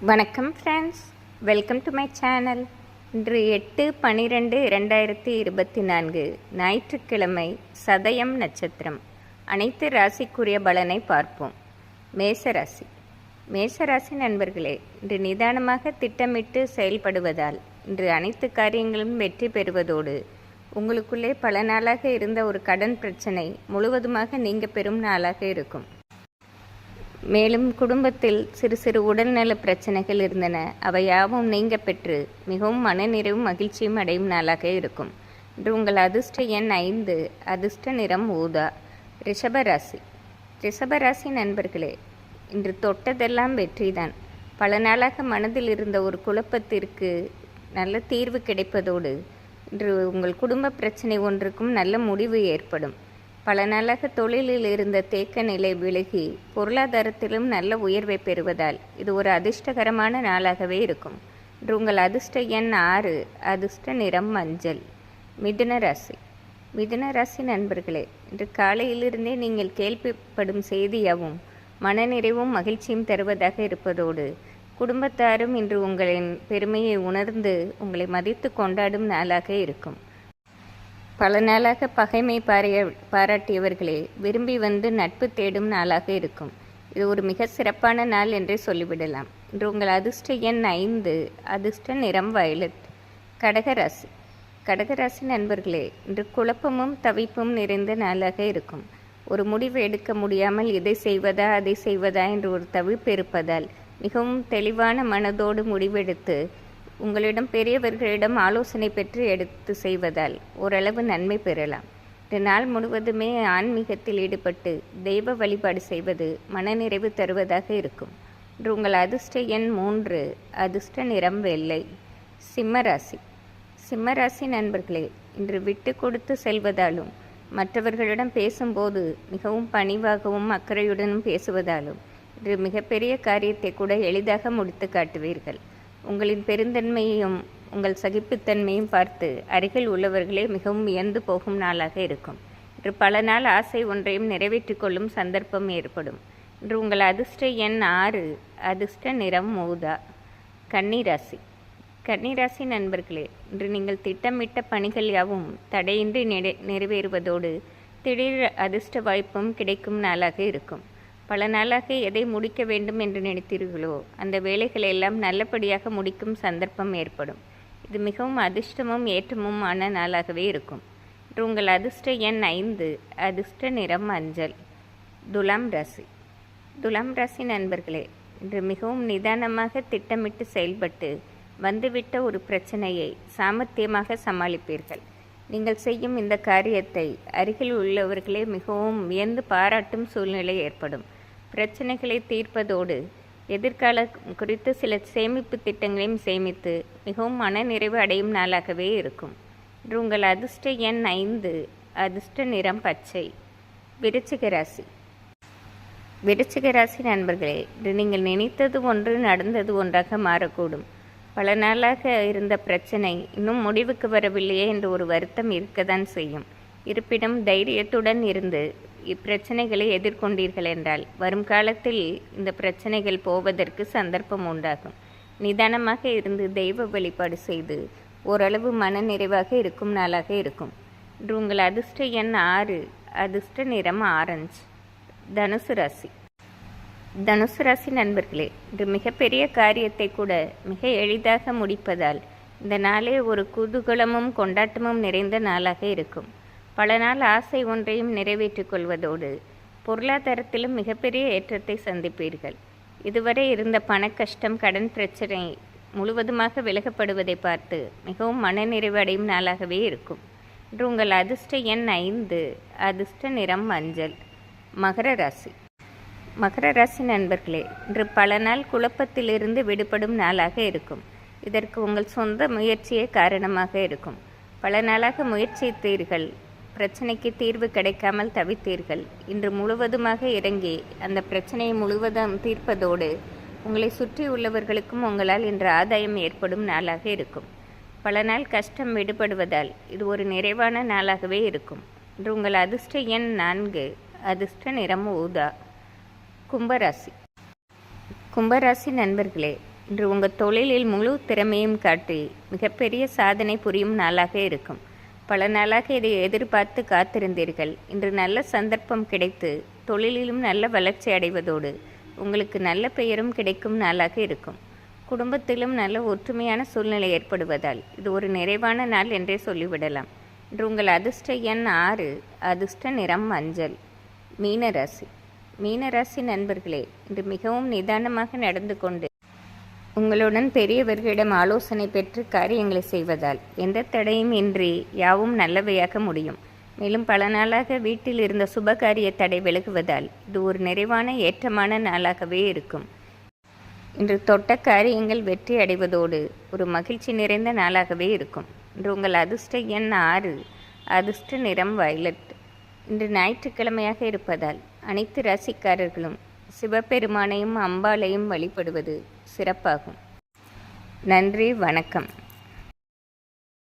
வணக்கம் friends welcome to my channel இன்று எட்டு பனிரெண்டு இரண்டாயிரத்தி இருபத்தி நான்கு ஞாயிற்றுக்கிழமை சதயம் நட்சத்திரம். அனைத்து ராசிக்குரிய பலனை பார்ப்போம். மேசராசி மேசராசி நண்பர்களே இன்று நிதானமாக திட்டமிட்டு செயல்படுவதால் இன்று அனைத்து காரியங்களும் வெற்றி பெறுவதோடு உங்களுக்குள்ளே பல நாளாக இருந்த ஒரு கடன் பிரச்சனை முழுவதுமாக நீங்க பெறும் நாளாக இருக்கும். மேலும் குடும்பத்தில் சிறு சிறு உடல்நல பிரச்சனைகள் இருந்தன. அவை யாவும் நீங்க பெற்று மிகவும் மனநிறைவும் மகிழ்ச்சியும் அடையும் நாளாக இருக்கும். இன்று உங்கள் அதிர்ஷ்ட எண் ஐந்து அதிர்ஷ்ட நிறம் ஊதா ரிஷபராசி. ரிஷபராசி நண்பர்களே இன்று தொட்டதெல்லாம் வெற்றிதான். பல நாளாக மனதில் இருந்த ஒரு குழப்பத்திற்கு நல்ல தீர்வு கிடைப்பதோடு இன்று உங்கள் குடும்ப பிரச்சனை ஒன்றுக்கும் நல்ல முடிவு ஏற்படும். பல நாளாக தொழிலில் இருந்த தேக்க நிலை விலகி பொருளாதாரத்திலும் நல்ல உயர்வை பெறுவதால் இது ஒரு அதிர்ஷ்டகரமான நாளாகவே இருக்கும். இன்று உங்கள் அதிர்ஷ்ட எண் ஆறு அதிர்ஷ்ட நிறம் மஞ்சள். மிதுன ராசி. மிதுன ராசி நண்பர்களே இன்று காலையிலிருந்தே நீங்கள் கேள்விப்படும் செய்தியாகவும் மனநிறைவும் மகிழ்ச்சியும் தருவதாக இருப்பதோடு குடும்பத்தாரும் இன்று உங்களின் பெருமையை உணர்ந்து உங்களை மதித்து கொண்டாடும் நாளாக இருக்கும். பல நாளாக பகைமை பாரிய பாராட்டியவர்களே விரும்பி வந்து நட்பு தேடும் நாளாக இருக்கும். இது ஒரு மிக சிறப்பான நாள் என்றே சொல்லிவிடலாம். இன்று உங்கள் அதிர்ஷ்ட எண் ஐந்து அதிர்ஷ்ட நிறம் வயலட். கடகராசி. கடகராசி நண்பர்களே இன்று குழப்பமும் தவிப்பும் நிறைந்த நாளாக இருக்கும். ஒரு முடிவு எடுக்க முடியாமல் இதை செய்வதா அதை செய்வதா என்று ஒரு தவிப்பு இருப்பதால் மிகவும் தெளிவான மனதோடு முடிவெடுத்து உங்களிடம் பெரியவர்களிடம் ஆலோசனை பெற்று எடுத்து செய்வதால் ஓரளவு நன்மை பெறலாம். இந்த நாள் முழுவதுமே ஆன்மீகத்தில் ஈடுபட்டு தெய்வ வழிபாடு செய்வது மனநிறைவு தருவதாக இருக்கும். இன்று உங்கள் அதிர்ஷ்ட எண் மூன்று அதிர்ஷ்ட நிறம் வெள்ளை சிம்மராசி சிம்மராசி நண்பர்களே இன்று விட்டு கொடுத்து செல்வதாலும் மற்றவர்களிடம் பேசும்போது மிகவும் பணிவாகவும் அக்கறையுடனும் பேசுவதாலும் இன்று மிகப்பெரிய காரியத்தை கூட எளிதாக முடித்து காட்டுவீர்கள். உங்களின் பெருந்தன்மையையும் உங்கள் சகிப்புத்தன்மையும் பார்த்து அருகில் உள்ளவர்களே மிகவும் வியந்து போகும் நாளாக இருக்கும். இன்று பல நாள் ஆசை ஒன்றையும் நிறைவேற்றிக் கொள்ளும் சந்தர்ப்பம் ஏற்படும். இன்று உங்கள் அதிர்ஷ்ட எண் ஆறு அதிர்ஷ்ட நிறம் மோதா கன்னிராசி. கன்னிராசி நண்பர்களே இன்று நீங்கள் திட்டமிட்ட பணிகள் யாவும் தடையின்றி நிறை நிறைவேறுவதோடு திடீர் அதிர்ஷ்ட வாய்ப்பும் கிடைக்கும் நாளாக இருக்கும். பல நாளாக எதை முடிக்க வேண்டும் என்று நினைத்தீர்களோ அந்த வேலைகளை எல்லாம் நல்லபடியாக முடிக்கும் சந்தர்ப்பம் ஏற்படும். இது மிகவும் அதிர்ஷ்டமும் ஏற்றமும் ஆன நாளாகவே இருக்கும். இன்று உங்கள் அதிர்ஷ்ட எண் ஐந்து அதிர்ஷ்ட நிறம் மஞ்சள் துலாம் ராசி. துலாம் ராசி நண்பர்களே இன்று மிகவும் நிதானமாக திட்டமிட்டு செயல்பட்டு வந்துவிட்ட ஒரு பிரச்சனையை சாமர்த்தியமாக சமாளிப்பீர்கள். நீங்கள் செய்யும் இந்த காரியத்தை அருகில் உள்ளவர்களே மிகவும் வியந்து பாராட்டும் சூழ்நிலை ஏற்படும். பிரச்சனைகளை தீர்ப்பதோடு எதிர்கால குறித்து சில சேமிப்பு திட்டங்களையும் சேமித்து மிகவும் மனநிறைவு அடையும் நாளாகவே இருக்கும். இன்று உங்கள் அதிர்ஷ்ட எண் ஐந்து அதிர்ஷ்ட நிறம் பச்சை. விருச்சிக ராசி. விருச்சிக ராசி நண்பர்களே இன்று நீங்கள் நினைத்தது ஒன்று நடந்தது ஒன்றாக மாறக்கூடும். பல நாளாக இருந்த பிரச்சனை இன்னும் முடிவுக்கு வரவில்லையே என்று ஒரு வருத்தம் இருக்கத்தான் செய்யும். இருப்பினும் தைரியத்துடன் இருந்து இப்பிரச்சனைகளை எதிர்கொண்டீர்கள் என்றால் வரும் காலத்தில் இந்த பிரச்சனைகள் போவதற்கு சந்தர்ப்பம் உண்டாகும். நிதானமாக இருந்து தெய்வ வழிபாடு செய்து ஓரளவு மன நிறைவாக இருக்கும் நாளாக இருக்கும். இன்று உங்கள் அதிர்ஷ்ட எண் ஆறு அதிர்ஷ்ட நிறம் ஆரஞ்சு. தனுசு ராசி. தனுசு ராசி நண்பர்களே இன்று மிகப்பெரிய காரியத்தை கூட மிக எளிதாக முடிப்பதால் இந்த நாளே ஒரு குதூகலமும் கொண்டாட்டமும் நிறைந்த நாளாக இருக்கும். பல நாள் ஆசை ஒன்றையும் நிறைவேற்றிக் கொள்வதோடு பொருளாதாரத்திலும் மிகப்பெரிய ஏற்றத்தை சந்திப்பீர்கள். இதுவரை இருந்த பண கஷ்டம் கடன் பிரச்சனை முழுவதுமாக விலகப்படுவதை பார்த்து மிகவும் மனநிறைவு அடையும் நாளாகவே இருக்கும். இன்று உங்கள் அதிர்ஷ்ட எண் ஐந்து அதிர்ஷ்ட நிறம் மஞ்சள் மகர ராசி. மகர ராசி நண்பர்களே இன்று பல நாள் குழப்பத்திலிருந்து விடுபடும் நாளாக இருக்கும். இதற்கு உங்கள் சொந்த முயற்சியே காரணமாக இருக்கும். பல நாளாக முயற்சித்தீர்கள். பிரச்சனைக்கு தீர்வு கிடைக்காமல் தவித்தீர்கள். இன்று முழுவதுமாக இறங்கி அந்த பிரச்சனையை முழுவதும் தீர்ப்பதோடு உங்களை சுற்றி உள்ளவர்களுக்கும் உங்களால் இன்று ஆதாயம் ஏற்படும் நாளாக இருக்கும். பல நாள் கஷ்டம் விடுபடுவதால் இது ஒரு நிறைவான நாளாகவே இருக்கும். இன்று உங்கள் அதிர்ஷ்ட எண் நான்கு அதிர்ஷ்ட நிறம் ஊதா கும்பராசி. கும்பராசி நண்பர்களே இன்று உங்கள் தொழிலில் முழு திறமையும் காட்டி மிகப்பெரிய சாதனை புரியும் நாளாக இருக்கும். பல நாளாக இதை எதிர்பார்த்து காத்திருந்தீர்கள். இன்று நல்ல சந்தர்ப்பம் கிடைத்து தொழிலிலும் நல்ல வளர்ச்சி அடைவதோடு உங்களுக்கு நல்ல பெயரும் கிடைக்கும் நாளாக இருக்கும். குடும்பத்திலும் நல்ல ஒற்றுமையான சூழ்நிலை ஏற்படுவதால் இது ஒரு நிறைவான நாள் என்றே சொல்லிவிடலாம். இன்று உங்கள் அதிர்ஷ்ட எண் ஆறு அதிர்ஷ்ட நிறம் மஞ்சள் மீனராசி. மீனராசி நண்பர்களே இன்று மிகவும் நிதானமாக நடந்து கொண்டு உங்களுடன் பெரியவர்களிடம் ஆலோசனை பெற்று காரியங்களை செய்வதால் எந்த தடையும் இன்றி யாவும் நல்லவையாக முடியும். மேலும் பல நாளாக வீட்டில் இருந்த சுபகாரிய தடை விலகுவதால் இது ஒரு நிறைவான ஏற்றமான நாளாகவே இருக்கும். இன்று தொட்ட காரியங்கள் வெற்றி அடைவதோடு ஒரு மகிழ்ச்சி நிறைந்த நாளாகவே இருக்கும். இன்று உங்கள் அதிர்ஷ்ட எண் ஆறு அதிர்ஷ்ட நிறம் வயலட். இன்று ஞாயிற்றுக்கிழமையாக இருப்பதால் அனைத்து ராசிக்காரர்களும் சிவபெருமானையும் அம்பாளையும் வழிபடுவது சிறப்பாகும். நன்றி வணக்கம்.